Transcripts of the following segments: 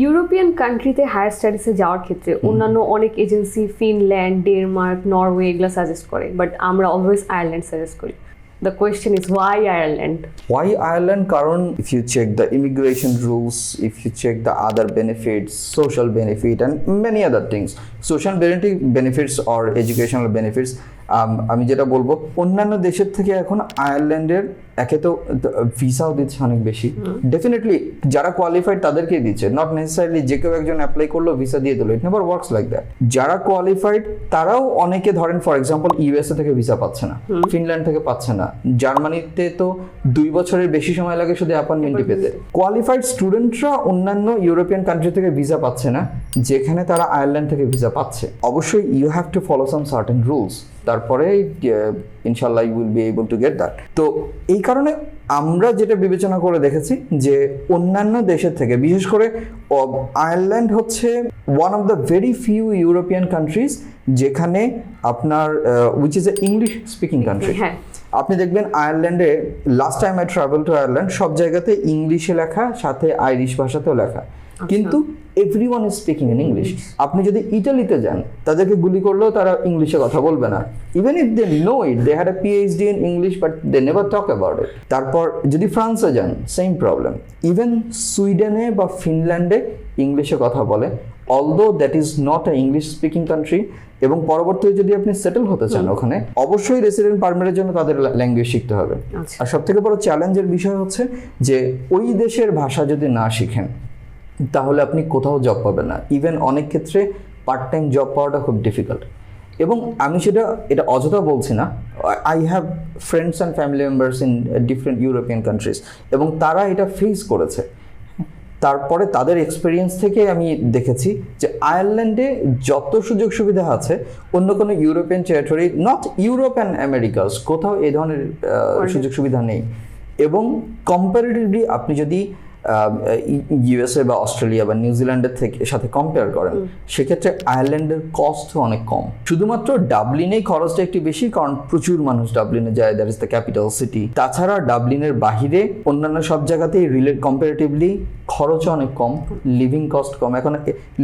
European কান্ট্রিতে higher স্টাডিসে যাওয়ার ক্ষেত্রে অন্যান্য অনেক এজেন্সি ফিনল্যান্ড ডেনমার্ক নরওয়ে এগুলো সাজেস্ট করে বাট আমরা অলওয়েজ আয়ারল্যান্ড সাজেস্ট করি। The question is why Ireland Why Ireland? কারণ if you check the immigration rules, if you check the other benefits, social benefit and many other things, social benefit benefits or educational benefits, um, আমি যেটা বলব অন্যান্য দেশের থেকে এখন আয়ারল্যান্ডের একে তো ভিসাও দিচ্ছে অনেক বেশি। ডেফিনেটলি যারা কোয়ালিফাইড তাদেরকেই দিচ্ছে। নট নেসেসারিলি যে কেউ একজন অ্যাপ্লাই করল ভিসা দিয়ে দিল। It never works like that যারা কোয়ালিফাইড তারাও অনেকে ধরেন ফর এক্সাম্পল ইউএসএ থেকে ভিসা পাচ্ছে না। ফিনল্যান্ড থেকে পাচ্ছে না। জার্মানিতে তো দুই বছরের বেশি সময় লাগে শুধু অ্যাপয়েন্টমেন্টই পেতে। কোয়ালিফাইড স্টুডেন্টরা অন্যান্য ইউরোপিয়ান কান্ট্রি থেকে ভিসা পাচ্ছে না, যেখানে তারা আয়ারল্যান্ড থেকে ভিসা পাচ্ছে। অবশ্যই you have to follow some certain rules তারপরে ইনশাল্লাহ you will be able to get that তো এই কারণে আমরা যেটা বিবেচনা করে দেখেছি যে অন্যান্য দেশের থেকে, বিশেষ করে আয়ারল্যান্ড হচ্ছে one of the very few European countries যেখানে আপনার which is a English speaking country আপনি দেখবেন আয়ারল্যান্ডে last time I travel to Ireland সব জায়গাতে ইংলিশে লেখা সাথে আইরিশ ভাষাতেও লেখা। কিন্তু every one is speaking in English আপনি যদি ইটালিতে যান তাদেরকে গুলি করলেও তারা ইংলিশে কথা বলবে না। Even if they know it they had a PhD in English but they never talk about it তারপর যদি ফ্রান্সে যান সেম প্রবলেম ইভেন সুইডেনে বা ফিনল্যান্ডে ইংলিশে কথা বলে। Although that is not a English speaking country এবং পরবর্তীতে যদি আপনি সেটেল হতে চান ওখানে অবশ্যই রেসিডেন্ট পারমিটের জন্য তাদের ল্যাঙ্গুয়েজ শিখতে হবে। আচ্ছা। আর সব থেকে বড় চ্যালেঞ্জের বিষয় হচ্ছে যে ওই দেশের ভাষা যদি না শিখেন তাহলে আপনি কোথাও জব পাবেন না। ইভেন অনেক ক্ষেত্রে পার্ট টাইম জব পাওয়াটা খুব ডিফিকাল্ট এবং আমি সেটা এটা অযথা বলছি না। I have friends and family members in different European countries এবং তারা এটা ফেস করেছে। তারপরে তাদের এক্সপিরিয়েন্স থেকে আমি দেখেছি যে আয়ারল্যান্ডে যত সুযোগ সুবিধা আছে অন্য কোনো European territory not Europe and Americas কোথাও এই ধরনের সুযোগ সুবিধা নেই। এবং কম্পারেটিভলি আপনি যদি ইউএসএ বা অস্ট্রেলিয়া বা নিউজিল্যান্ডের থেকে সাথে কম্পেয়ার করেন সেক্ষেত্রে আয়ারল্যান্ডের কস্ট অনেক কম। শুধুমাত্র ডাবলিনেই খরচটা একটু বেশি কারণ প্রচুর মানুষ ডাবলিনে যায় that is the capital city তাছাড়া ডাবলিনের বাহিরে অন্যান্য সব জায়গাতেই রিলেট কম্পারেটিভলি খরচ অনেক কম লিভিং কস্ট কম। এখন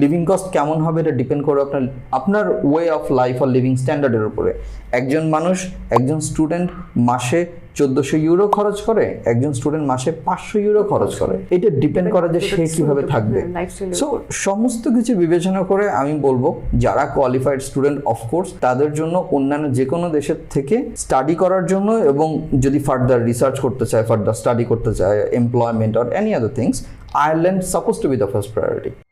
লিভিং কস্ট কেমন হবে এটা ডিপেন্ড করবে আপনার আপনার ওয়ে অফ লাইফ আর লিভিং স্ট্যান্ডার্ডের উপরে। একজন মানুষ, একজন স্টুডেন্ট মাসে চোদ্দশো ইউরো খরচ করে একজন স্টুডেন্ট মাসে পাঁচশো ইউরো খরচ করে। এটা ডিপেন্ড করে যে সে কীভাবে থাকবে। সো সমস্ত কিছু বিবেচনা করে আমি বলব যারা কোয়ালিফাইড স্টুডেন্ট অফকোর্স তাদের জন্য অন্যান্য যে কোনো দেশের থেকে স্টাডি করার জন্য এবং যদি ফার্দার রিসার্চ করতে চায় ফার্দার স্টাডি করতে চায় employment or any other things Ireland suppose to be the first priority